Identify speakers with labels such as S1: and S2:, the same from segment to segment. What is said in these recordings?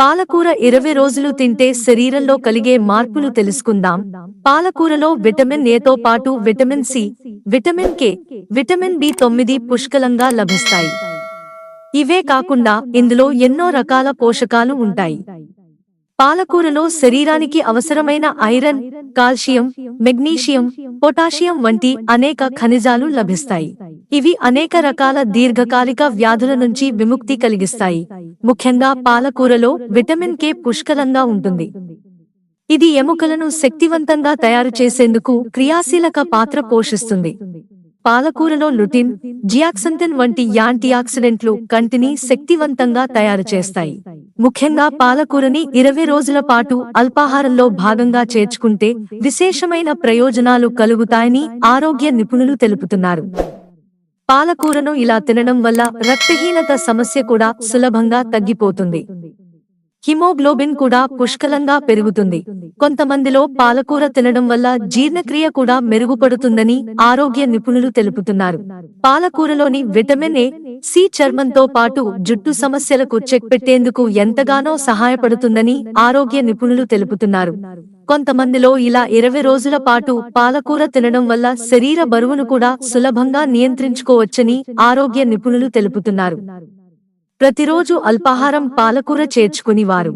S1: పాలకూర ఇరవై రోజులు తింటే శరీరంలో కలిగే మార్పులు తెలుసుకుందాం. పాలకూరలో విటమిన్ ఏతో పాటు vitamin C vitamin K vitamin B తొమ్మిది పుష్కలంగా లభిస్తాయి. ఇవే కాకుండా ఇందులో ఎన్నో రకాల పోషకాలు ఉంటాయి. పాలకూరలో శరీరానికి అవసరమైన ఐరన్ కాల్షియం మెగ్నీషియం పొటాషియం వంటి అనేక ఖనిజాలు లభిస్తాయి. ఇవి అనేక రకాల దీర్ఘకాలిక వ్యాధుల నుంచి విముక్తి కలిగిస్తాయి. ముఖ్యంగా పాలకూరలో విటమిన్ కే పుష్కలంగా ఉంటుంది. ఇది ఎముకలను శక్తివంతంగా తయారు చేసేందుకు క్రియాశీలక పాత్ర పోషిస్తుంది. పాలకూరలో లుటిన్ జియాక్సంతిన్ వంటి యాంటీఆక్సిడెంట్లు కంటిని శక్తివంతంగా తయారు చేస్తాయి. ముఖ్యంగా పాలకూరని ఇరవై రోజుల పాటు అల్పాహారంలో భాగంగా చేర్చుకుంటే విశేషమైన ప్రయోజనాలు కలుగుతాయని ఆరోగ్య నిపుణులు తెలుపుతున్నారు. పాలకూరను ఇలా తినడం వల్ల రక్తహీనత సమస్య కూడా సులభంగా తగ్గిపోతుంది. హిమోగ్లోబిన్ కూడా పుష్కలంగా పెరుగుతుంది. కొంతమందిలో పాలకూర తినడం వల్ల జీర్ణక్రియ కూడా మెరుగుపడుతుందని ఆరోగ్య నిపుణులు తెలుపుతున్నారు. పాలకూరలోని విటమిన్ ఏ సి చర్మంతో పాటు జుట్టు సమస్యలకు చెక్ పెట్టేందుకు ఎంతగానో సహాయపడుతుందని ఆరోగ్య నిపుణులు తెలుపుతున్నారు. కొంతమందిలో ఇలా ఇరవై రోజుల పాటు పాలకూర తినడం వల్ల శరీర బరువును కూడా సులభంగా నియంత్రించుకోవచ్చని ఆరోగ్య నిపుణులు తెలుపుతున్నారు. ప్రతిరోజు అల్పాహారం పాలకూర చేర్చుకుని వారు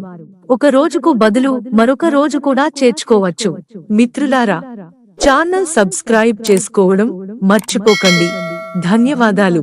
S1: ఒక రోజుకు బదులు మరొక రోజు కూడా చేర్చుకోవచ్చు. మిత్రులారా ఛానల్ సబ్స్క్రైబ్ చేసుకోవడం మర్చిపోకండి. ధన్యవాదాలు.